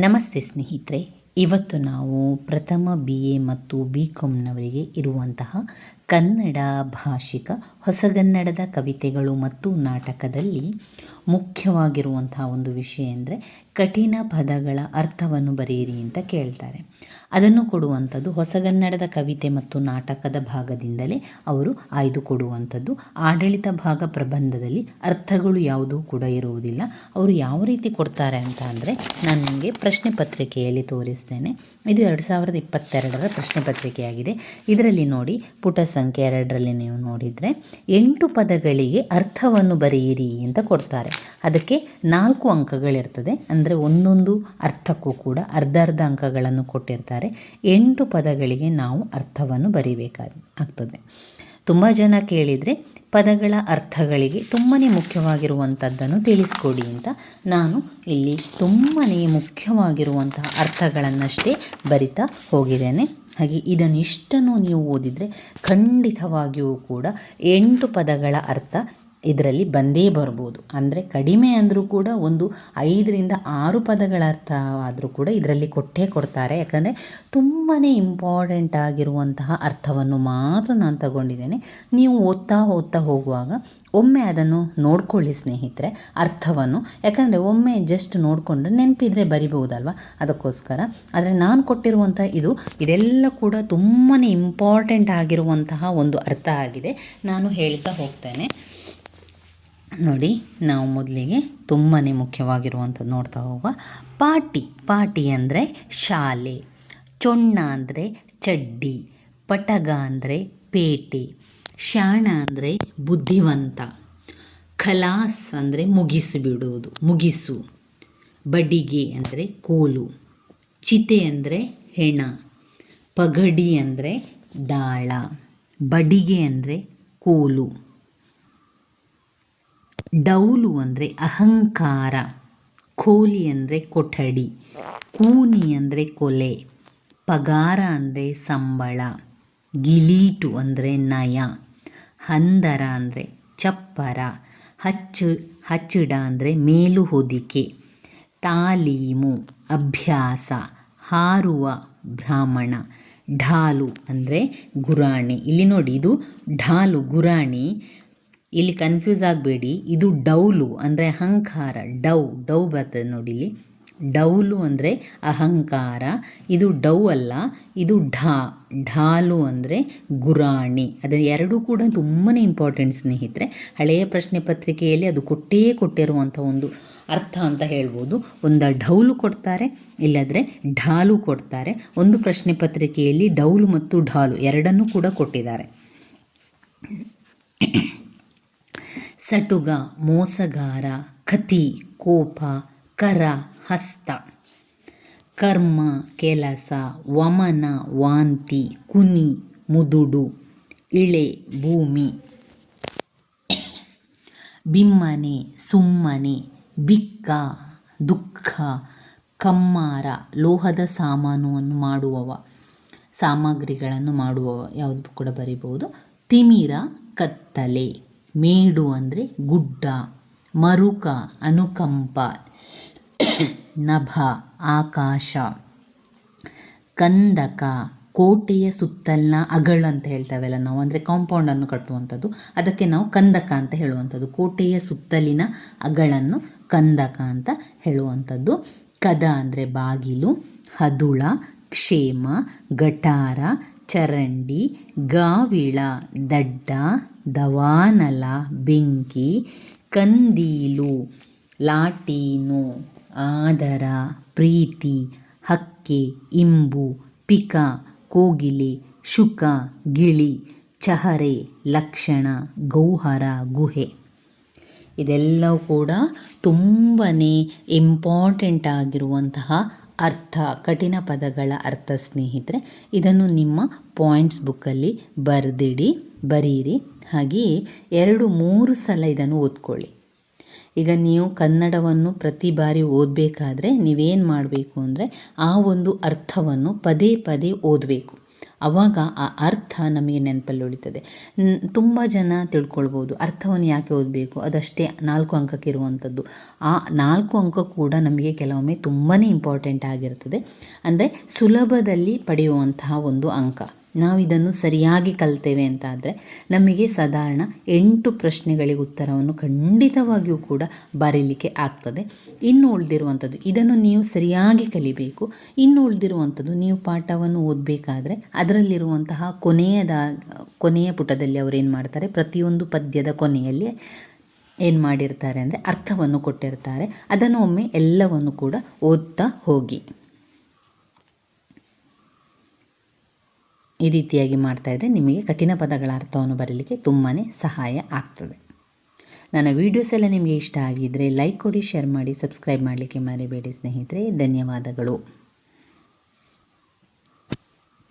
ನಮಸ್ತೆ ಸ್ನೇಹಿತರೆ ಇವತ್ತು ನಾವು ಪ್ರಥಮ ಬಿ ಎ ಮತ್ತು ಬಿ ಕಾಮ್ನವರಿಗೆ ಇರುವಂತಹ ಕನ್ನಡ ಭಾಷಿಕ ಹೊಸಗನ್ನಡದ ಕವಿತೆಗಳು ಮತ್ತು ನಾಟಕದಲ್ಲಿ ಮುಖ್ಯವಾಗಿರುವಂತಹ ಒಂದು ವಿಷಯ ಅಂದರೆ ಕಠಿಣ ಪದಗಳ ಅರ್ಥವನ್ನು ಬರೆಯಿರಿ ಅಂತ ಕೇಳ್ತಾರೆ. ಅದನ್ನು ಕೊಡುವಂಥದ್ದು ಹೊಸಗನ್ನಡದ ಕವಿತೆ ಮತ್ತು ನಾಟಕದ ಭಾಗದಿಂದಲೇ ಅವರು ಆಯ್ದು ಕೊಡುವಂಥದ್ದು. ಆಡಳಿತ ಭಾಗ ಪ್ರಬಂಧದಲ್ಲಿ ಅರ್ಥಗಳು ಯಾವುದೂ ಕೂಡ ಇರುವುದಿಲ್ಲ. ಅವರು ಯಾವ ರೀತಿ ಕೊಡ್ತಾರೆ ಅಂತ ಅಂದರೆ ನಾನು ನಿಮಗೆ ಪ್ರಶ್ನೆ ಪತ್ರಿಕೆಯಲ್ಲಿ ತೋರಿಸ್ತೇನೆ. ಇದು ಎರಡು ಸಾವಿರದ ಇಪ್ಪತ್ತೆರಡರ ಪ್ರಶ್ನೆ ಪತ್ರಿಕೆಯಾಗಿದೆ. ಇದರಲ್ಲಿ ನೋಡಿ ಪುಟ ಸಂಖ್ಯೆ ಎರಡರಲ್ಲಿ ನೀವು ನೋಡಿದರೆ ಎಂಟು ಪದಗಳಿಗೆ ಅರ್ಥವನ್ನು ಬರೆಯಿರಿ ಅಂತ ಕೊಡ್ತಾರೆ. ಅದಕ್ಕೆ ನಾಲ್ಕು ಅಂಕಗಳಿರ್ತದೆ. ಅಂದರೆ ಒಂದೊಂದು ಅರ್ಥಕ್ಕೂ ಕೂಡ ಅರ್ಧ ಅರ್ಧ ಅಂಕಗಳನ್ನು ಕೊಟ್ಟಿರ್ತಾರೆ. ಎಂಟು ಪದಗಳಿಗೆ ನಾವು ಅರ್ಥವನ್ನು ಬರೀಬೇಕಾದ, ಆಗ್ತದೆ. ತುಂಬ ಜನ ಕೇಳಿದರೆ ಪದಗಳ ಅರ್ಥಗಳಿಗೆ ತುಂಬಾ ಮುಖ್ಯವಾಗಿರುವಂಥದ್ದನ್ನು ತಿಳಿಸ್ಕೊಡಿ ಅಂತ ನಾನು ಇಲ್ಲಿ ತುಂಬಾ ಮುಖ್ಯವಾಗಿರುವಂತಹ ಅರ್ಥಗಳನ್ನಷ್ಟೇ ಬರಿತಾ ಹೋಗಿದ್ದೇನೆ. ಹಾಗೆ ಇದನ್ನಿಷ್ಟನ್ನು ನೀವು ಓದಿದರೆ ಖಂಡಿತವಾಗಿಯೂ ಕೂಡ ಎಂಟು ಪದಗಳ ಅರ್ಥ ಇದರಲ್ಲಿ ಬಂದೇ ಬರ್ಬೋದು. ಅಂದರೆ ಕಡಿಮೆ ಅಂದರೂ ಕೂಡ ಒಂದು ಐದರಿಂದ ಆರು ಪದಗಳ ಅರ್ಥ ಆದರೂ ಕೂಡ ಇದರಲ್ಲಿ ಕೊಟ್ಟೇ ಕೊಡ್ತಾರೆ. ಯಾಕಂದರೆ ತುಂಬಾ ಇಂಪಾರ್ಟೆಂಟ್ ಆಗಿರುವಂತಹ ಅರ್ಥವನ್ನು ಮಾತ್ರ ನಾನು ತಗೊಂಡಿದ್ದೇನೆ. ನೀವು ಓದ್ತಾ ಓದ್ತಾ ಹೋಗುವಾಗ ಒಮ್ಮೆ ಅದನ್ನು ನೋಡ್ಕೊಳ್ಳಿ ಸ್ನೇಹಿತರೆ, ಅರ್ಥವನ್ನು. ಯಾಕಂದರೆ ಒಮ್ಮೆ ಜಸ್ಟ್ ನೋಡಿಕೊಂಡ್ರೆ ನೆನಪಿದ್ರೆ ಬರಿಬಹುದಲ್ವ? ಅದಕ್ಕೋಸ್ಕರ. ಆದರೆ ನಾನು ಕೊಟ್ಟಿರುವಂಥ ಇದು, ಇದೆಲ್ಲ ಕೂಡ ತುಂಬಾ ಇಂಪಾರ್ಟೆಂಟ್ ಆಗಿರುವಂತಹ ಒಂದು ಅರ್ಥ ಆಗಿದೆ. ನಾನು ಹೇಳ್ತಾ ಹೋಗ್ತೇನೆ. ನೋಡಿ, ನಾವು ಮೊದಲಿಗೆ ತುಂಬಾ ಮುಖ್ಯವಾಗಿರುವಂಥದ್ದು ನೋಡ್ತಾ ಹೋಗುವ ಪಾಟಿ. ಪಾಟಿ ಅಂದರೆ ಶಾಲೆ, ಚೊಣ್ಣ ಅಂದರೆ ಚಡ್ಡಿ, ಪಟಗ ಅಂದರೆ ಪೇಟೆ, ಶಾಣ ಅಂದರೆ ಬುದ್ಧಿವಂತ, ಖಲಾಸ್ ಅಂದರೆ ಮುಗಿಸಿಬಿಡುವುದು ಮುಗಿಸು, ಬಡಿಗೆ ಅಂದರೆ ಕೋಲು, ಚಿತೆ ಅಂದರೆ ಹೆಣ, ಪಗಡಿ ಅಂದರೆ ದಾಳ, ಬಡಿಗೆ ಅಂದರೆ ಕೋಲು. ಡೌಲು ಅಂದರೆ ಅಹಂಕಾರ ಕೋಲಿ ಅಂದರೆ ಕೊಠಡಿ, ಕೂನಿ ಅಂದರೆ ಕೊಲೆ, ಪಗಾರ ಅಂದರೆ ಸಂಬಳ, ಗಿಲೀಟು ಅಂದರೆ ನಯ, ಹಂದರ ಅಂದರೆ ಚಪ್ಪರ, ಹಚ್ಚು, ಹಚ್ಚಿಡ ಅಂದರೆ ಮೇಲು ಹೊದಿಕೆ, ತಾಲೀಮು, ಅಭ್ಯಾಸ, ಹಾರುವ ಬ್ರಾಹ್ಮಣ, ಢಾಲು ಅಂದರೆ ಗುರಾಣಿ. ಇಲ್ಲಿ ನೋಡಿ, ಇದು ಢಾಲು, ಗುರಾಣಿ ಇಲ್ಲಿ ಕನ್ಫ್ಯೂಸ್ ಆಗಬೇಡಿ. ಇದು ಡೌಲು ಅಂದರೆ ಅಹಂಕಾರ. ಡೌ ಡೌ ಬರ್ತದೆ ನೋಡಿ ಇಲ್ಲಿ. ಡೌಲು ಅಂದರೆ ಅಹಂಕಾರ. ಇದು ಡೌ ಅಲ್ಲ, ಇದು ಢಾ. ಢಾಲು ಅಂದರೆ ಗುರಾಣಿ. ಅದರ ಎರಡೂ ಕೂಡ ತುಂಬಾ ಇಂಪಾರ್ಟೆಂಟ್ ಸ್ನೇಹಿತರೆ. ಹಳೆಯ ಪ್ರಶ್ನೆ ಪತ್ರಿಕೆಯಲ್ಲಿ ಅದು ಕೊಟ್ಟೇ ಕೊಟ್ಟಿರುವಂಥ ಒಂದು ಅರ್ಥ ಅಂತ ಹೇಳ್ಬೋದು. ಒಂದು ಢೌಲು ಕೊಡ್ತಾರೆ, ಇಲ್ಲದ್ರೆ ಢಾಲು ಕೊಡ್ತಾರೆ. ಒಂದು ಪ್ರಶ್ನೆ ಪತ್ರಿಕೆಯಲ್ಲಿ ಡೌಲು ಮತ್ತು ಢಾಲು ಎರಡನ್ನೂ ಕೂಡ ಕೊಟ್ಟಿದ್ದಾರೆ. ಸಟುಗ, ಮೋಸಗಾರ ಕತಿ ಕೋಪ, ಕರ, ಹಸ್ತ. ಕರ್ಮ, ಕೆಲಸ, ವಮನ, ವಾಂತಿ, ಕುನಿ, ಮುದುಡು, ಇಳೆ, ಭೂಮಿ. ಬಿಮ್ಮನೆ, ಸುಮ್ಮನೆ, ಬಿಕ್ಕ, ದುಃಖ, ಕಮ್ಮಾರ, ಲೋಹದ ಸಾಮಾನುವನ್ನು ಮಾಡುವವ, ಸಾಮಗ್ರಿಗಳನ್ನು ಮಾಡುವವ, ಯಾವುದು ಕೂಡ ಬರೀಬಹುದು. ತಿಮಿರ, ಕತ್ತಲೆ. ಮೇಡು ಅಂದರೆ ಗುಡ್ಡ, ಮರುಕ, ಅನುಕಂಪ, ನಭ, ಆಕಾಶ, ಕಂದಕ, ಕೋಟೆಯ ಸುತ್ತಲಿನ ಅಗಳ ಅಂತ ಹೇಳ್ತೇವಲ್ಲ ನಾವು, ಅಂದರೆ ಕಾಂಪೌಂಡನ್ನು ಕಟ್ಟುವಂಥದ್ದು. ಅದಕ್ಕೆ ನಾವು ಕಂದಕ ಅಂತ ಹೇಳುವಂಥದ್ದು. ಕೋಟೆಯ ಸುತ್ತಲಿನ ಅಗಳನ್ನು ಕಂದಕ ಅಂತ ಹೇಳುವಂಥದ್ದು. ಕದ ಅಂದರೆ ಬಾಗಿಲು, ಹದುಳ, ಕ್ಷೇಮ, ಗಟಾರ, ಚರಂಡಿ, ಗಾವಿಳ, ದಡ್ಡ ದವಾನಲ, ಬೆಂಕಿ, ಕಂದೀಲು, ಲಾಟೀನು, ಆದರ, ಪ್ರೀತಿ, ಹಕ್ಕೆ, ಇಂಬು, ಪಿಕ, ಕೋಗಿಲೆ, ಶುಕ, ಗಿಳಿ, ಚಹರೆ, ಲಕ್ಷಣ, ಗೌಹರ, ಗುಹೆ. ಇದೆಲ್ಲವೂ ಕೂಡ ತುಂಬಾ ಇಂಪಾರ್ಟೆಂಟ್ ಆಗಿರುವಂತಹ ಅರ್ಥ, ಕಠಿಣ ಪದಗಳ ಅರ್ಥ ಸ್ನೇಹಿತರೆ, ಇದನ್ನು ನಿಮ್ಮ ಪಾಯಿಂಟ್ಸ್ ಬುಕ್ಕಲ್ಲಿ ಬರೆದಿಡಿ. ಬರೀರಿ. ಹಾಗೆಯೇ ಎರಡು ಮೂರು ಸಲ ಇದನ್ನು ಓದ್ಕೊಳ್ಳಿ. ಈಗ ನೀವು ಕನ್ನಡವನ್ನು ಪ್ರತಿ ಬಾರಿ ಓದಬೇಕಾದ್ರೆ ನೀವೇನು ಮಾಡಬೇಕು ಅಂದರೆ ಆ ಒಂದು ಅರ್ಥವನ್ನು ಪದೇ ಪದೇ ಓದಬೇಕು. ಆವಾಗ ಆ ಅರ್ಥ ನಮಗೆ ನೆನಪಲ್ಲಿ ಉಳಿತದೆ. ತುಂಬ ಜನ ತಿಳ್ಕೊಳ್ಬೋದು ಅರ್ಥವನ್ನು ಯಾಕೆ ಓದಬೇಕು? ಅದಷ್ಟೇ ನಾಲ್ಕು ಅಂಕಕ್ಕೆ ಇರುವಂಥದ್ದು. ಆ ನಾಲ್ಕು ಅಂಕ ಕೂಡ ನಮಗೆ ಕೆಲವೊಮ್ಮೆ ತುಂಬಾ ಇಂಪಾರ್ಟೆಂಟ್ ಆಗಿರ್ತದೆ. ಅಂದರೆ ಸುಲಭದಲ್ಲಿ ಪಡೆಯುವಂತಹ ಒಂದು ಅಂಕ. ನಾವು ಇದನ್ನು ಸರಿಯಾಗಿ ಕಲ್ತೇವೆ ಅಂತ ಆದರೆ ನಮಗೆ ಸಾಧಾರಣ ಎಂಟು ಪ್ರಶ್ನೆಗಳಿಗೆ ಉತ್ತರವನ್ನು ಖಂಡಿತವಾಗಿಯೂ ಕೂಡ ಬರೀಲಿಕ್ಕೆ ಆಗ್ತದೆ. ಇನ್ನು ಉಳಿದಿರುವಂಥದ್ದು ಇದನ್ನು ನೀವು ಸರಿಯಾಗಿ ಕಲಿಬೇಕು. ಇನ್ನು ಉಳಿದಿರುವಂಥದ್ದು ನೀವು ಪಾಠವನ್ನು ಓದಬೇಕಾದ್ರೆ ಅದರಲ್ಲಿರುವಂತಹ ಕೊನೆಯದ, ಕೊನೆಯ ಪುಟದಲ್ಲಿ ಅವರು ಏನು ಮಾಡ್ತಾರೆ, ಪ್ರತಿಯೊಂದು ಪದ್ಯದ ಕೊನೆಯಲ್ಲಿ ಏನು ಮಾಡಿರ್ತಾರೆ ಅಂದರೆ ಅರ್ಥವನ್ನು ಕೊಟ್ಟಿರ್ತಾರೆ. ಅದನ್ನು ಒಮ್ಮೆ ಎಲ್ಲವನ್ನು ಕೂಡ ಓದ್ತಾ ಹೋಗಿ. ಈ ರೀತಿಯಾಗಿ ಮಾಡ್ತಾಯಿದ್ರೆ ನಿಮಗೆ ಕಠಿಣ ಪದಗಳ ಅರ್ಥವನ್ನು ಬರಲಿಕ್ಕೆ ತುಂಬಾ ಸಹಾಯ ಆಗ್ತದೆ. ನನ್ನ ವೀಡಿಯೋಸ್ ಎಲ್ಲ ನಿಮಗೆ ಇಷ್ಟ ಆಗಿದ್ದರೆ ಲೈಕ್ ಕೊಡಿ ಶೇರ್ ಮಾಡಿ ಸಬ್ಸ್ಕ್ರೈಬ್ ಮಾಡಲಿಕ್ಕೆ ಮರಿಬೇಡಿ ಸ್ನೇಹಿತರೆ. ಧನ್ಯವಾದಗಳು.